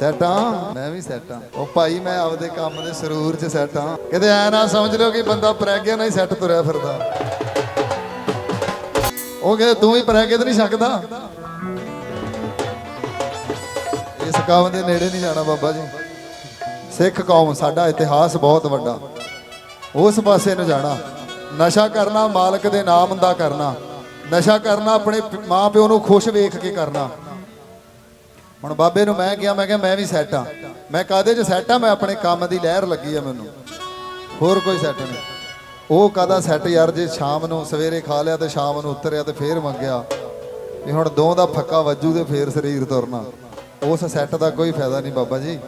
Set ਆ? ਮੈਂ ਵੀ set ਆ। ਉਹ ਭਾਈ, ਮੈਂ ਆਪਦੇ ਕੰਮ ਦੇ ਸਰੂਰ 'ਚ ਸੈਟ ਕਿਤੇ ਐ ਨਾ ਸਮਝ ਲਿਓ ਕਿ ਬੰਦਾ ਪ੍ਰੈਗਿਆ ਨਹੀਂ ਸੈੱਟ ਤੁਰਿਆ ਫਿਰਦਾ। ਉਹ ਕਹਿੰਦੇ, ਤੂੰ ਵੀ ਪ੍ਰੈਗਿਆ ਤੇ ਨਹੀਂ ਸਕਦਾ? ਇਸ ਕੰਮ ਦੇ ਨੇੜੇ ਨਹੀਂ ਜਾਣਾ ਬਾਬਾ ਜੀ। ਸਿੱਖ ਕੌਮ, ਸਾਡਾ ਇਤਿਹਾਸ ਬਹੁਤ ਵੱਡਾ। ਉਸ ਪਾਸੇ ਨੂੰ ਜਾਣਾ। ਨਸ਼ਾ ਕਰਨਾ, ਮਾਲਕ ਦੇ ਨਾਮ ਦਾ ਕਰਨਾ। ਨਸ਼ਾ ਕਰਨਾ, ਆਪਣੇ ਪ- ਮਾਂ ਪਿਓ ਨੂੰ ਖੁਸ਼ ਵੇਖ ਕੇ ਕਰਨਾ। ਹੁਣ ਬਾਬੇ ਨੂੰ ਮੈਂ ਕਿਹਾ ਮੈਂ ਕਿਹਾ, ਮੈਂ ਵੀ ਸੈੱਟ ਆ ਮੈਂ ਕਾਦੇ 'ਚ ਸੈੱਟ ਆ ਮੈਂ ਆਪਣੇ ਕੰਮ ਦੀ ਲਹਿਰ ਲੱਗੀ ਆ ਮੈਨੂੰ। ਹੋਰ ਕੋਈ ਸੈੱਟ ਨਹੀਂ। ਉਹ ਕਾਦਾ ਸੈੱਟ ਯਾਰ, ਜੇ ਸ਼ਾਮ ਨੂੰ ਸਵੇਰੇ ਖਾ ਲਿਆ ਤੇ ਸ਼ਾਮ ਨੂੰ ਉਤਰਿਆ ਤੇ ਫੇਰ ਮੰਗਿਆ। ਵੀ ਹੁਣ ਦੋ ਦਾ ਫੱਕਾ ਵੱਜੂ ਤੇ ਫੇਰ ਸਰੀਰ ਤੁਰਨਾ। ਉਸ ਸੈੱਟ ਦਾ ਕੋਈ ਫਾਇਦਾ ਨਹੀਂ ਬਾਬਾ ਜੀ।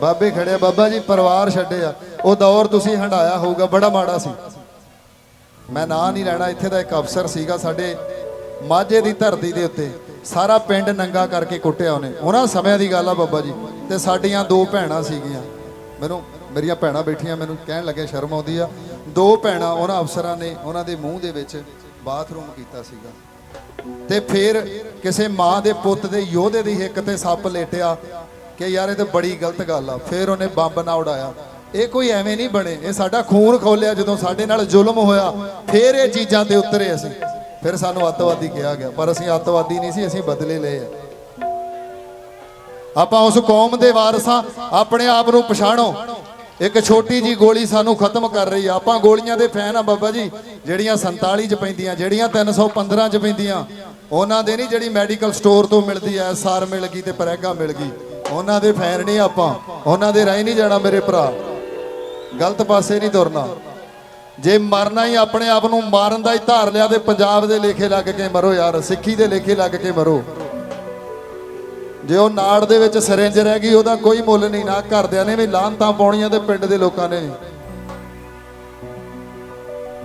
ਬਾਬੇ ਖੜਿਆ ਬਾਬਾ ਜੀ, ਪਰਿਵਾਰ ਛੱਡਿਆ ਉਹ ਦੌਰ ਤੁਸੀਂ ਹੰਡਾਇਆ ਹੋਊਗਾ, ਬੜਾ ਮਾੜਾ ਸੀ। ਮੈਂ ਨਾਂ ਨਹੀਂ ਲੈਣਾ, ਇੱਥੇ ਦਾ ਇੱਕ ਅਫਸਰ ਸੀਗਾ ਸਾਡੇ ਮਾਝੇ ਦੀ ਧਰਤੀ ਦੇ ਉੱਤੇ। ਸਾਰਾ ਪਿੰਡ ਨੰਗਾ ਕਰਕੇ ਕੁੱਟਿਆ ਉਹਨੇ। ਉਹਨਾਂ ਸਮਿਆਂ ਦੀ ਗੱਲ ਆ ਬਾਬਾ ਜੀ, ਤੇ ਸਾਡੀਆਂ ਦੋ ਭੈਣਾਂ ਸੀਗੀਆਂ। ਮੈਨੂੰ, ਮੇਰੀਆਂ ਭੈਣਾਂ ਬੈਠੀਆਂ, ਮੈਨੂੰ ਕਹਿਣ ਲੱਗੇ ਸ਼ਰਮ ਆਉਂਦੀ ਆ। ਦੋ ਭੈਣਾਂ ਉਹਨਾਂ ਅਫਸਰਾਂ ਨੇ ਉਹਨਾਂ ਦੇ ਮੂੰਹ ਦੇ ਵਿੱਚ ਬਾਥਰੂਮ ਕੀਤਾ ਸੀਗਾ। ਤੇ ਫਿਰ ਕਿਸੇ ਮਾਂ ਦੇ ਪੁੱਤ ਦੇ ਯੋਧੇ ਦੀ ਹਿੱਕ ਤੇ ਸੱਪ ਲੇਟਿਆ ਕਿ ਯਾਰ ਇਹ ਤਾਂ ਬੜੀ ਗਲਤ ਗੱਲ ਆ। ਫਿਰ ਉਹਨੇ ਬੰਬ ਨਾ ਉਡਾਇਆ। ਇਹ ਕੋਈ ਐਵੇਂ ਨਹੀਂ ਬਣੇ। ਇਹ ਸਾਡਾ ਖੂਨ ਖੋਲਿਆ ਜਦੋਂ ਸਾਡੇ ਨਾਲ ਜ਼ੁਲਮ ਹੋਇਆ। ਫਿਰ ਇਹ ਚੀਜ਼ਾਂ ਤੇ ਉਤਰੇ ਅਸੀਂ। ਫਿਰ ਸਾਨੂੰ ਅੱਤਵਾਦੀ ਕਿਹਾ ਗਿਆ, ਪਰ ਅਸੀਂ ਅੱਤਵਾਦੀ ਨਹੀਂ ਸੀ, ਅਸੀਂ ਬਦਲੇ ਲਏ ਆ। ਆਪਾਂ ਉਸ ਕੌਮ ਦੇ ਵਾਰਸਾਂ, ਆਪਣੇ ਆਪ ਨੂੰ ਪਛਾਣੋ। ਇੱਕ ਛੋਟੀ ਜੀ ਗੋਲੀ ਸਾਨੂੰ ਖਤਮ ਕਰ ਰਹੀ ਆ। ਆਪਾਂ ਗੋਲੀਆਂ ਦੇ ਫੈਨ ਆ ਬਾਬਾ ਜੀ, ਜਿਹੜੀਆਂ 47 ਚ ਪੈਂਦੀਆਂ, ਜਿਹੜੀਆਂ 315 ਚ ਪੈਂਦੀਆਂ। ਉਹਨਾਂ ਦੇ ਨਹੀਂ ਜਿਹੜੀ ਮੈਡੀਕਲ ਸਟੋਰ ਤੋਂ ਮਿਲਦੀ ਐ ਸਾਰ ਮਿਲ ਗਈ ਤੇ ਪ੍ਰੈਗਾ ਮਿਲ ਗਈ। ਉਹਨਾਂ ਦੇ ਫੈਨ ਨਹੀਂ ਆਪਾਂ, ਉਹਨਾਂ ਦੇ ਰਾਹ ਨਹੀਂ ਜਾਣਾ ਮੇਰੇ ਭਰਾ। ਗਲਤ ਪਾਸੇ ਨਹੀਂ ਤੁਰਨਾ। ਜੇ ਮਰਨਾ ਹੀ ਆਪਣੇ ਆਪ ਨੂੰ ਮਾਰਨ ਦਾ ਹੀ ਧਾਰ ਲਿਆ ਤੇ ਪੰਜਾਬ ਦੇ ਲੇਖੇ ਲੱਗ ਕੇ ਮਰੋ ਯਾਰ, ਸਿੱਖੀ ਦੇ ਲੇਖੇ ਲੱਗ ਕੇ ਮਰੋ। ਜੇ ਉਹ ਨਾੜ ਦੇ ਵਿੱਚ ਸਿਰਿੰਜ ਰਹਿ ਗਈ, ਉਹਦਾ ਕੋਈ ਮੁੱਲ ਨਹੀਂ ਨਾ ਘਰਦਿਆਂ ਨੇ ਵੀ ਲਾਹਨਤਾਂ ਪਾਉਣੀਆਂ ਤੇ ਪਿੰਡ ਦੇ ਲੋਕਾਂ ਨੇ।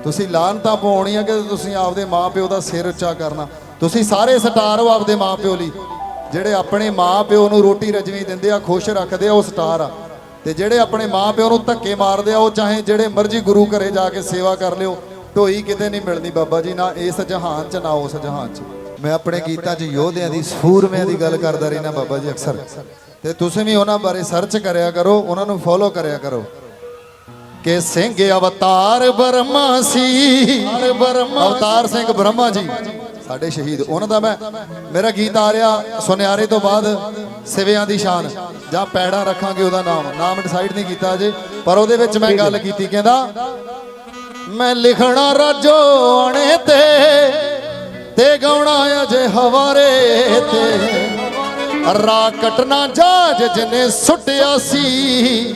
ਤੁਸੀਂ ਲਾਹਨਤਾਂ ਪਾਉਣੀਆਂ ਕਿ ਤੁਸੀਂ ਆਪਦੇ ਮਾਪਿਓ ਦਾ ਸਿਰ ਉੱਚਾ ਕਰਨਾ? ਤੁਸੀਂ ਸਾਰੇ ਸਟਾਰ ਹੋ ਆਪਦੇ ਮਾਪਿਓ ਲਈ। ਜਿਹੜੇ ਆਪਣੇ ਮਾਪਿਓ ਨੂੰ ਰੋਟੀ ਰਜਵੀਂ ਦਿੰਦੇ ਆ, ਖੁਸ਼ ਰੱਖਦੇ ਆ, ਉਹ ਸਟਾਰ ਆ। ਤੇ ਜਿਹੜੇ ਆਪਣੇ ਮਾਪਿਓ ਨੂੰ ਧੱਕੇ ਮਾਰਦੇ ਆ ਉਹ ਚਾਹੇ ਜਿਹੜੇ ਮਰਜ਼ੀ ਗੁਰੂ ਘਰੇ ਜਾ ਕੇ ਸੇਵਾ ਕਰ ਲਿਓ ਢੋਈ ਕਿਤੇ ਨਹੀਂ ਮਿਲਣੀ ਬਾਬਾ ਜੀ ਨਾ ਇਸ ਜਹਾਨ 'ਚ ਨਾ ਉਸ ਜਹਾਨ 'ਚ। ਮੈਂ ਆਪਣੇ ਗੀਤਾਂ 'ਚ ਯੋਧਿਆਂ ਦੀ ਸੂਰਮਿਆਂ ਦੀ ਗੱਲ ਕਰਦਾ ਰਹਿਣਾ ਬਾਬਾ ਜੀ ਅਕਸਰ। ਤੇ ਤੁਸੀਂ ਵੀ ਉਹਨਾਂ ਬਾਰੇ ਸਰਚ ਕਰਿਆ ਕਰੋ ਉਹਨਾਂ ਨੂੰ ਫੋਲੋ ਕਰਿਆ ਕਰੋ। ਕਿ ਸਿੰਘ ਅਵਤਾਰ ਬ੍ਰਹਮਾ ਸੀ। ਅਵਤਾਰ ਸਿੰਘ ਬ੍ਰਹਮਾ ਜੀ। ਸਾਡੇ ਸ਼ਹੀਦ। ਉਹਨਾਂ ਦਾ ਮੈਂ ਮੇਰਾ ਗੀਤ ਆ ਰਿਹਾ ਸੁਨਿਆਰੇ ਤੋਂ ਬਾਅਦ ਸਿਵਿਆਂ ਦੀ ਸ਼ਾਨ। ਜਾਂ ਪੈੜਾ ਰੱਖਾਂਗੇ ਉਹਦਾ ਨਾਮ। ਨਾਮ ਡਿਸਾਈਡ ਨਹੀਂ ਕੀਤਾ ਅਜੇ, ਪਰ ਉਹਦੇ ਵਿੱਚ ਮੈਂ ਗੱਲ ਕੀਤੀ, ਕਹਿੰਦਾ, ਮੈਂ ਲਿਖਣਾ ਰਾਜੋ ਆਣੇ ਤੇ ਤੇ ਗਾਉਣਾ ਅਜੇ ਹਵਾਰੇ ਤੇ। ਰਾ ਕਟਣਾ ਜਾਜ ਜਿਨੇ ਸੁੱਟਿਆ ਸੀ।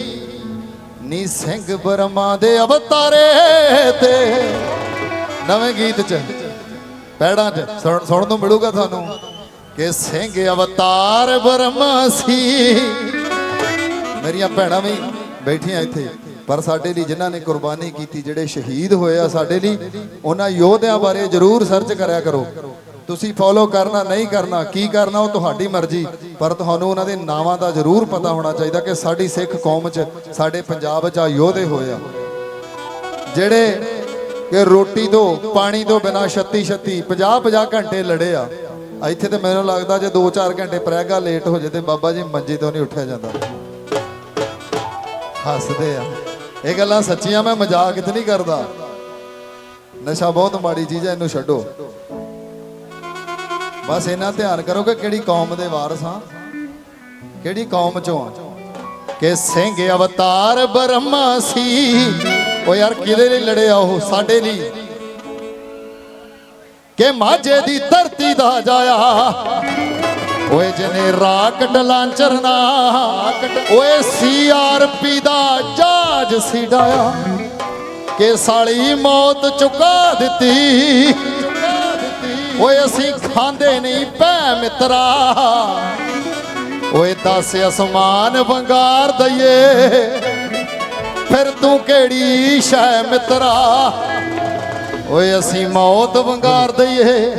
ਨੀ ਸਿੰਘ ਬਰਮਾ ਦੇ ਅਵਤਾਰੇ ਤੇ। ਨਵੇਂ ਗੀਤ ਚ। ਪੈੜਾਂ ਚ ਸੁਣਨ ਨੂੰ ਮਿਲੂਗਾ ਤੁਹਾਨੂੰ ਕਿ ਸਿੰਘ ਅਵਤਾਰ ਬਰਮਾ ਸੀ। ਮੇਰੀਆਂ ਭੈਣਾਂ ਵੀ ਬੈਠੀਆਂ ਇੱਥੇ, ਪਰ ਸਾਡੇ ਲਈ ਜਿਨ੍ਹਾਂ ਨੇ ਕੁਰਬਾਨੀ ਕੀਤੀ, ਜਿਹੜੇ ਸ਼ਹੀਦ ਹੋਏ ਆ ਸਾਡੇ ਲਈ, ਉਹਨਾਂ ਯੋਧਿਆਂ ਬਾਰੇ ਜਰੂਰ ਸਰਚ ਕਰਿਆ ਕਰੋ। ਤੁਸੀਂ ਫੋਲੋ ਕਰਨਾ, ਨਹੀਂ ਕਰਨਾ, ਕੀ ਕਰਨਾ, ਉਹ ਤੁਹਾਡੀ ਮਰਜ਼ੀ, ਪਰ ਤੁਹਾਨੂੰ ਉਹਨਾਂ ਦੇ ਨਾਵਾਂ ਦਾ ਜਰੂਰ ਪਤਾ ਹੋਣਾ ਚਾਹੀਦਾ ਕਿ ਸਾਡੀ ਸਿੱਖ ਕੌਮ 'ਚ ਸਾਡੇ ਪੰਜਾਬ 'ਚ ਆ ਯੋਧੇ ਹੋਏ ਆ। ਜਿਹੜੇ ਕਿ ਰੋਟੀ ਤੋਂ ਪਾਣੀ ਤੋਂ ਬਿਨਾ 36 36 50 50 ਘੰਟੇ ਲੜੇ ਆ। ਇੱਥੇ ਤੇ ਮੈਨੂੰ ਲੱਗਦਾ ਜੇ 2-4 ਘੰਟੇ ਪ੍ਰੈਗਾ ਲੇਟ ਹੋ ਜੇ ਤੇ ਬਾਬਾ ਜੀ ਮੰਜੇ ਤੋਂ ਨਹੀਂ ਉੱਠਿਆ ਜਾਂਦਾ। ਹੱਸਦੇ ਆ। ਇਹ ਗੱਲਾਂ ਸੱਚੀਆਂ, ਮੈਂ ਮਜ਼ਾਕ ਇਤ ਨਹੀਂ ਕਰਦਾ। ਨਸ਼ਾ ਬਹੁਤ ਮਾੜੀ ਚੀਜ਼ ਹੈ ਇਹਨੂੰ ਛੱਡੋ। ਬਸ ਇਹਨਾਂ ਧਿਆਨ ਕਰੋ ਕਿ ਕਿਹੜੀ ਕੌਮ ਦੇ ਵਾਰਸ ਹਾਂ। ਕਿਹੜੀ ਕੌਮ ਚੋਂ ਆ। ਕਿ ਸਿੰਘ ਅਵਤਾਰ ਬ੍ਰਹਮਾ ਸੀ ਉਹ ਯਾਰ ਕਿਹਦੇ ਲਈ ਲੜਿਆ ਉਹ? ਸਾਡੇ ਲਈ। ਕਿ ਮਾਝੇ ਦੀ ਧਰਤੀ ਦਾ ਜਾਇਆ। ਓਏ ਜਨੇ ਰਾਕਟ ਲਾਂਚਰਨਾ ਓਏ ਸੀਆਰਪੀ ਦਾ ਜਹਾਜ਼ ਸਿਡਾਇਆ। ਕਿ ਸਾਲੀ ਮੌਤ ਚੁਕਾ ਦਿੱਤੀ। ਓਏ ਅਸੀਂ ਖਾਂਦੇ ਨਹੀਂ ਭੈ ਮਿੱਤਰਾ। ਓਏ ਦਸ ਅਸਮਾਨ ਵੰਗਾਰ ਦਈਏ। ਫਿਰ ਤੂੰ ਕਿਹੜੀ ਸ਼ੈ ਮਿੱਤਰਾ? ਓਏ ਅਸੀਂ ਮੌਤ ਵੰਗਾਰ ਦਈਏ।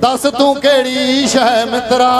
ਦੱਸ ਤੂੰ ਕਿਹੜੀ ਸ਼ੈ ਮਿੱਤਰਾ?